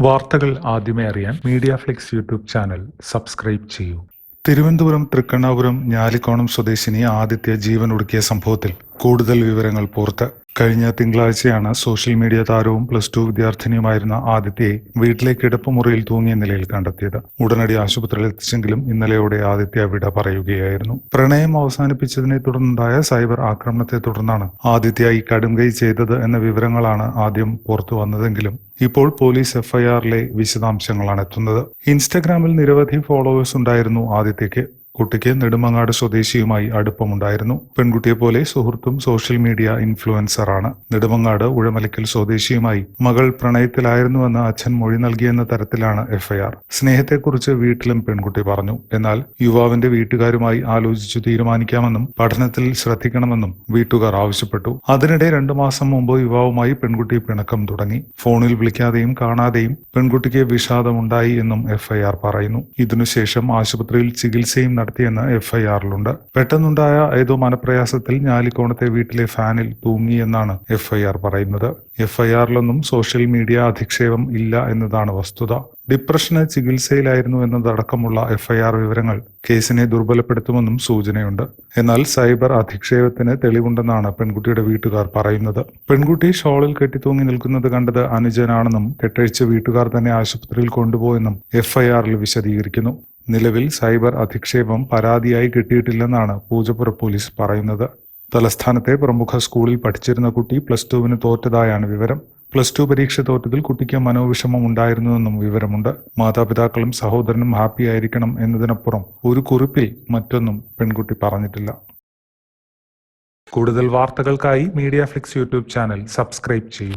വാർത്തകൾ ആദ്യമേ അറിയാൻ Media Flix YouTube channel subscribe ചെയ്യൂ. തിരുവനന്തപുരം തൃക്കണ്ണാപുരം ഞാലിക്കോണം സ്വദേശിനി ആദിത്യ ജീവൻ ഒടുക്കിയ സംഭവത്തിൽ കൂടുതൽ വിവരങ്ങൾ പുറത്ത്. കഴിഞ്ഞ തിങ്കളാഴ്ചയാണ് സോഷ്യൽ മീഡിയ താരവും പ്ലസ് ടു വിദ്യാർത്ഥിനിയുമായിരുന്ന ആദിത്യയെ വീട്ടിലെ കിടപ്പുമുറിയിൽ തൂങ്ങിയ നിലയിൽ കണ്ടെത്തിയത്. ഉടനടി ആശുപത്രിയിൽ എത്തിച്ചെങ്കിലും ഇന്നലെയോടെ ആദിത്യ വിട പറയുകയായിരുന്നു. പ്രണയം അവസാനിപ്പിച്ചതിനെ തുടർന്നുണ്ടായ സൈബർ ആക്രമണത്തെ തുടർന്നാണ് ആദിത്യ ഈ കടുംകൈ ചെയ്തത് എന്ന വിവരങ്ങളാണ് ആദ്യം പുറത്തു വന്നതെങ്കിലും ഇപ്പോൾ പോലീസ് എഫ്ഐആറിലെ വിശദാംശങ്ങളാണ് എത്തുന്നത്. ഇൻസ്റ്റഗ്രാമിൽ നിരവധി ഫോളോവേഴ്സ് ഉണ്ടായിരുന്നു ആദിത്യയ്ക്ക്. കുട്ടിക്ക് നെടുമങ്ങാട് സ്വദേശിയുമായി അടുപ്പമുണ്ടായിരുന്നു. പെൺകുട്ടിയെ പോലെ സുഹൃത്തും സോഷ്യൽ മീഡിയ ഇൻഫ്ലുവൻസറാണ്. നെടുമങ്ങാട് ഉഴമലക്കൽ സ്വദേശിയുമായി മകൾ പ്രണയത്തിലായിരുന്നുവെന്ന് അച്ഛൻ മൊഴി നൽകിയെന്ന തരത്തിലാണ് എഫ്ഐആർ. സ്നേഹത്തെക്കുറിച്ച് വീട്ടിലും പെൺകുട്ടി പറഞ്ഞു. എന്നാൽ യുവാവിന്റെ വീട്ടുകാരുമായി ആലോചിച്ചു തീരുമാനിക്കാമെന്നും പഠനത്തിൽ ശ്രദ്ധിക്കണമെന്നും വീട്ടുകാർ ആവശ്യപ്പെട്ടു. അതിനിടെ രണ്ടു മാസം മുമ്പ് യുവാവുമായി പെൺകുട്ടി പിണക്കം തുടങ്ങി. ഫോണിൽ വിളിക്കാതെയും കാണാതെയും പെൺകുട്ടിക്ക് വിഷാദമുണ്ടായി എന്നും എഫ്ഐആർ പറയുന്നു. ഇതിനുശേഷം ആശുപത്രിയിൽ ചികിത്സയും നടത്തിയെന്ന് എഫ്ഐആറിലുണ്ട്. പെട്ടെന്നുണ്ടായ ഏതോ മനപ്രയാസത്തിൽ ഞാലിക്കോണത്തെ വീട്ടിലെ ഫാനിൽ തൂങ്ങിയെന്നാണ് എഫ്ഐആർ പറയുന്നത്. എഫ്ഐആറിലൊന്നും സോഷ്യൽ മീഡിയ അധിക്ഷേപം ഇല്ല എന്നതാണ് വസ്തുത. ഡിപ്രഷന് ചികിത്സയിലായിരുന്നു എന്നതടക്കമുള്ള എഫ്ഐആർ വിവരങ്ങൾ കേസിനെ ദുർബലപ്പെടുത്തുമെന്നും സൂചനയുണ്ട്. എന്നാൽ സൈബർ അധിക്ഷേപത്തിന് തെളിവുണ്ടെന്നാണ് പെൺകുട്ടിയുടെ വീട്ടുകാർ പറയുന്നത്. പെൺകുട്ടി ഷോളിൽ കെട്ടിത്തൂങ്ങി നിൽക്കുന്നത് കണ്ടത് അനുജനാണെന്നും കെട്ടഴിച്ച് വീട്ടുകാർ തന്നെ ആശുപത്രിയിൽ കൊണ്ടുപോയെന്നും എഫ്ഐആറിൽ വിശദീകരിക്കുന്നു. നിലവിൽ സൈബർ അധിക്ഷേപം പരാതിയായി കിട്ടിയിട്ടില്ലെന്നാണ് പൂജപ്പുറ പോലീസ് പറയുന്നത്. തലസ്ഥാനത്തെ പ്രമുഖ സ്കൂളിൽ പഠിച്ചിരുന്ന കുട്ടി പ്ലസ് ടുവിന് തോറ്റതായാണ് വിവരം. പ്ലസ് ടു പരീക്ഷ തോറ്റതിൽ കുട്ടിക്ക് മനോവിഷമം ഉണ്ടായിരുന്നുവെന്നും വിവരമുണ്ട്. മാതാപിതാക്കളും സഹോദരനും ഹാപ്പി ആയിരിക്കണം എന്നതിനപ്പുറം ഒരു കുറിപ്പിൽ മറ്റൊന്നും പെൺകുട്ടി പറഞ്ഞിട്ടില്ല. കൂടുതൽ വാർത്തകൾക്കായി Media Flix YouTube channel subscribe ചെയ്യൂ.